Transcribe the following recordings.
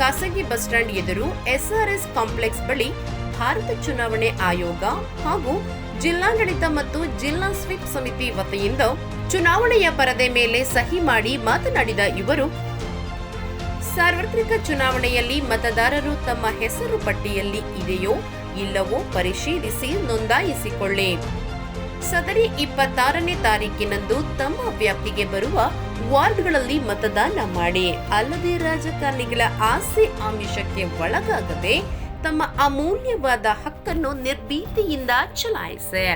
Bus stand ಎದುರು SRS complex ಬಳಿ ಭಾರತ ಚುನಾವಣೆ ಆಯೋಗ ಹಾಗೂ ಜಿಲ್ಲಾಡಳಿತ ಮತ್ತು ಜಿಲ್ಲಾ ಸ್ವೀಪ್ ಸಮಿತಿ ವತಿಯಿಂದ ಚುನಾವಣೆಯ ಪರದೆ ಮೇಲೆ ಸಹಿ ಮಾಡಿ ಮಾತನಾಡಿದ ಇವರು, ಸಾರ್ವತ್ರಿಕ ಚುನಾವಣೆಯಲ್ಲಿ ಮತದಾರರು ತಮ್ಮ ಹೆಸರು ಪಟ್ಟಿಯಲ್ಲಿ ಇದೆಯೋ ಇಲ್ಲವೋ ಪರಿಶೀಲಿಸಿ ನೋಂದಾಯಿಸಿಕೊಳ್ಳಿ. ಸದರಿ ಇಪ್ಪತ್ತಾರನೇ ತಾರೀಕಿನಂದು ತಮ್ಮ ವ್ಯಾಪ್ತಿಗೆ ಬರುವ ವಾರ್ಡ್ಗಳಲ್ಲಿ ಮತದಾನ ಮಾಡಿ. ಅಲ್ಲದೆ ರಾಜಕಾರಣಿಗಳ ಆಸೆ ಆಮಿಷಕ್ಕೆ ಒಳಗಾಗದೆ ತಮ್ಮ ಅಮೂಲ್ಯವಾದ ಹಕ್ಕನ್ನು ನಿರ್ಭೀತಿಯಿಂದ ಚಲಾಯಿಸೆ.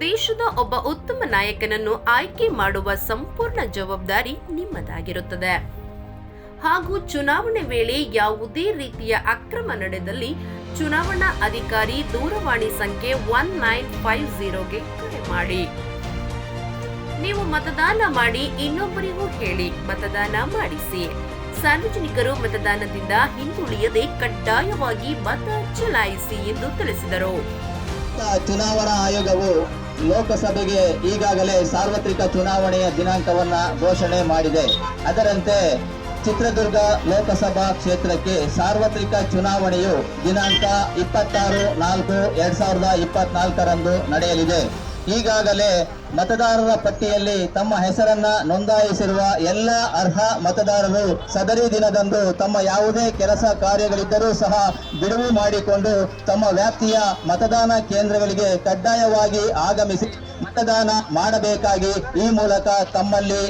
ದೇಶದ ಒಬ್ಬ ಉತ್ತಮ ನಾಯಕನನ್ನು ಆಯ್ಕೆ ಮಾಡುವ ಸಂಪೂರ್ಣ ಜವಾಬ್ದಾರಿ ನಿಮ್ಮದಾಗಿರುತ್ತದೆ. ಹಾಗೂ ಚುನಾವಣೆ ವೇಳೆ ಯಾವುದೇ ರೀತಿಯ ಅಕ್ರಮ ನಡೆದಲ್ಲಿ ಚುನಾವಣಾ ಅಧಿಕಾರಿ ದೂರವಾಣಿ ಸಂಖ್ಯೆ ಒನ್ ನೈನ್ ಫೈವ್ ಜೀರೋಗೆ ಕರೆ ಮಾಡಿ. ನೀವು ಮತದಾನ ಮಾಡಿ, ಇನ್ನೊಬ್ಬರಿಗೂ ಹೇಳಿ. ಮತದಾನ ಮಾಡಿಸಿ. ಸಾರ್ವಜನಿಕರು ಮತದಾನದಿಂದ ಹಿಂದುಳಿಯದೆ ಕಡ್ಡಾಯವಾಗಿ ಮತ ಚಲಾಯಿಸಿ ಎಂದು ತಿಳಿಸಿದರು. ಚುನಾವಣಾ ಆಯೋಗವು ಲೋಕಸಭೆಗೆ ಈಗಾಗಲೇ ಸಾರ್ವತ್ರಿಕ ಚುನಾವಣೆಯ ದಿನಾಂಕವನ್ನ ಘೋಷಣೆ ಮಾಡಿದೆ. ಅದರಂತೆ ಚಿತ್ರದುರ್ಗ ಲೋಕಸಭಾ ಕ್ಷೇತ್ರಕ್ಕೆ ಸಾರ್ವತ್ರಿಕ ಚುನಾವಣೆಯು ದಿನಾಂಕ ಇಪ್ಪತ್ತಾರು ನಾಲ್ಕು ಎರಡ್ ಸಾವಿರದ ಇಪ್ಪತ್ನಾಲ್ಕರಂದು ನಡೆಯಲಿದೆ. ಈಗಾಗಲೇ ಮತದಾರರ ಪಟ್ಟಿಯಲ್ಲಿ ತಮ್ಮ ಹೆಸರನ್ನ ನೋಂದಾಯಿಸಿರುವ ಎಲ್ಲ ಅರ್ಹ ಮತದಾರರು ಸದರಿ ದಿನದಂದು ತಮ್ಮ ಯಾವುದೇ ಕೆಲಸ ಕಾರ್ಯಗಳಿದ್ದರೂ ಸಹ ಬಿಡುವು ಮಾಡಿಕೊಂಡು ತಮ್ಮ ವ್ಯಾಪ್ತಿಯ ಮತದಾನ ಕೇಂದ್ರಗಳಿಗೆ ಕಡ್ಡಾಯವಾಗಿ ಆಗಮಿಸಿ ಮತದಾನ ಮಾಡಬೇಕಾಗಿ ಈ ಮೂಲಕ ತಮ್ಮಲ್ಲಿ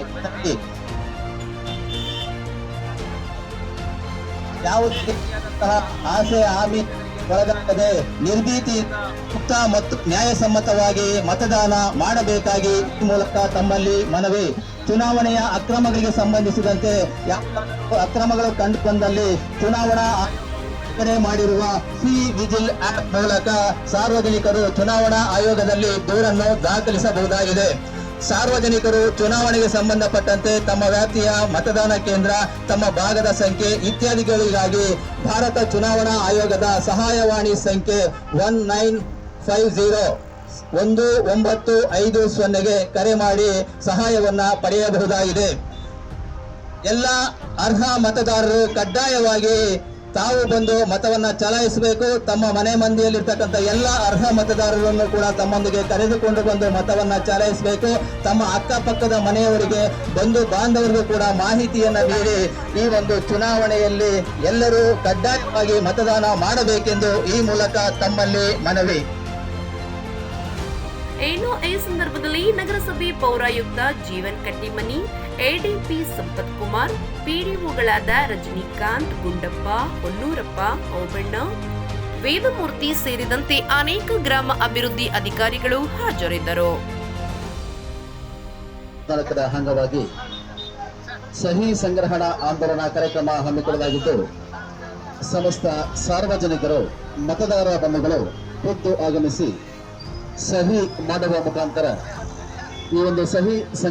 ಯಾವುದೇ ಆಸೆ, ಆಮಿ ಒಳಗಾಗದೆ ನಿರ್ಭೀತಿ, ಮುಕ್ತ ಮತ್ತು ನ್ಯಾಯಸಮ್ಮತವಾಗಿ ಮತದಾನ ಮಾಡಬೇಕಾಗಿ ಮೂಲಕ ತಮ್ಮಲ್ಲಿ ಮನವಿ. ಚುನಾವಣೆಯ ಅಕ್ರಮಗಳಿಗೆ ಸಂಬಂಧಿಸಿದಂತೆ ಅಕ್ರಮಗಳು ಕಂಡು ಬಂದಲ್ಲಿ ಚುನಾವಣಾ ಮಾಡಿರುವ ಸಿ ವಿಜಿಲ್ ಆಪ್ ಮೂಲಕ ಸಾರ್ವಜನಿಕರು ಚುನಾವಣಾ ಆಯೋಗದಲ್ಲಿ ದೂರನ್ನು ದಾಖಲಿಸಬಹುದಾಗಿದೆ. ಸಾರ್ವಜನಿಕರು ಚುನಾವಣೆಗೆ ಸಂಬಂಧಪಟ್ಟಂತೆ ತಮ್ಮ ವ್ಯಾಪ್ತಿಯ ಮತದಾನ ಕೇಂದ್ರ, ತಮ್ಮ ಭಾಗದ ಸಂಖ್ಯೆ ಇತ್ಯಾದಿಗಳಿಗಾಗಿ ಭಾರತ ಚುನಾವಣಾ ಆಯೋಗದ ಸಹಾಯವಾಣಿ ಸಂಖ್ಯೆ ಒನ್ ನೈನ್ ಫೈವ್ ಜೀರೋ ಒಂದು ಒಂಬತ್ತು ಐದು ಸೊನ್ನೆಗೆ ಕರೆ ಮಾಡಿ ಸಹಾಯವನ್ನ ಪಡೆಯಬಹುದಾಗಿದೆ. ಎಲ್ಲ ಅರ್ಹ ಮತದಾರರು ಕಡ್ಡಾಯವಾಗಿ ತಾವು ಬಂದು ಮತವನ್ನ ಚಲಾಯಿಸಬೇಕು. ತಮ್ಮ ಮನೆ ಮಂದಿಯಲ್ಲಿರ್ತಕ್ಕಂಥ ಎಲ್ಲ ಅರ್ಹ ಮತದಾರರನ್ನು ಕೂಡ ತಮ್ಮೊಂದಿಗೆ ಕರೆದುಕೊಂಡು ಬಂದು ಮತವನ್ನ ಚಲಾಯಿಸಬೇಕು. ತಮ್ಮ ಅಕ್ಕಪಕ್ಕದ ಮನೆಯವರಿಗೆ, ಬಂಧು ಬಾಂಧವರಿಗೂ ಕೂಡ ಮಾಹಿತಿಯನ್ನ ನೀಡಿ ಈ ಒಂದು ಚುನಾವಣೆಯಲ್ಲಿ ಎಲ್ಲರೂ ಕಡ್ಡಾಯವಾಗಿ ಮತದಾನ ಮಾಡಬೇಕೆಂದು ಈ ಮೂಲಕ ತಮ್ಮಲ್ಲಿ ಮನವಿ. ಏನು ಈ ಸಂದರ್ಭದಲ್ಲಿ ನಗರಸಭೆ ಪೌರಾಯುಕ್ತ ಜೀವನ್ ಕಟ್ಟಿಮನಿ, ಎಡಿಪಿ ಸಂಪತ್ ಕುಮಾರ್, ಪಿಡಿಒಗಳಾದ ರಜನಿಕಾಂತ್ ಗುಂಡಪ್ಪ, ಹೊನ್ನೂರಪ್ಪ, ಓಬಣ್ಣ. ವೇದಮೂರ್ತಿ ಸೇರಿದಂತೆ ಅನೇಕ ಗ್ರಾಮ ಅಭಿವೃದ್ಧಿ ಅಧಿಕಾರಿಗಳು ಹಾಜರಿದ್ದರು. ಅಂಗವಾಗಿ ಸಹಿ ಸಂಗ್ರಹಣಾ ಆಂದೋಲನಾ ಕಾರ್ಯಕ್ರಮ ಹಮ್ಮಿಕೊಳ್ಳಲಾಗಿದ್ದು, ಸಮಸ್ತ ಸಾರ್ವಜನಿಕರು ಮತದಾರ ಬಂಧುಗಳು ಖುದ್ದು ಆಗಮಿಸಿ ಸಹಿ ಮಾಡುವ ಮುಖಾಂತರ ಈ ಒಂದು ಸಹಿ ಸಂಗ್ರಹ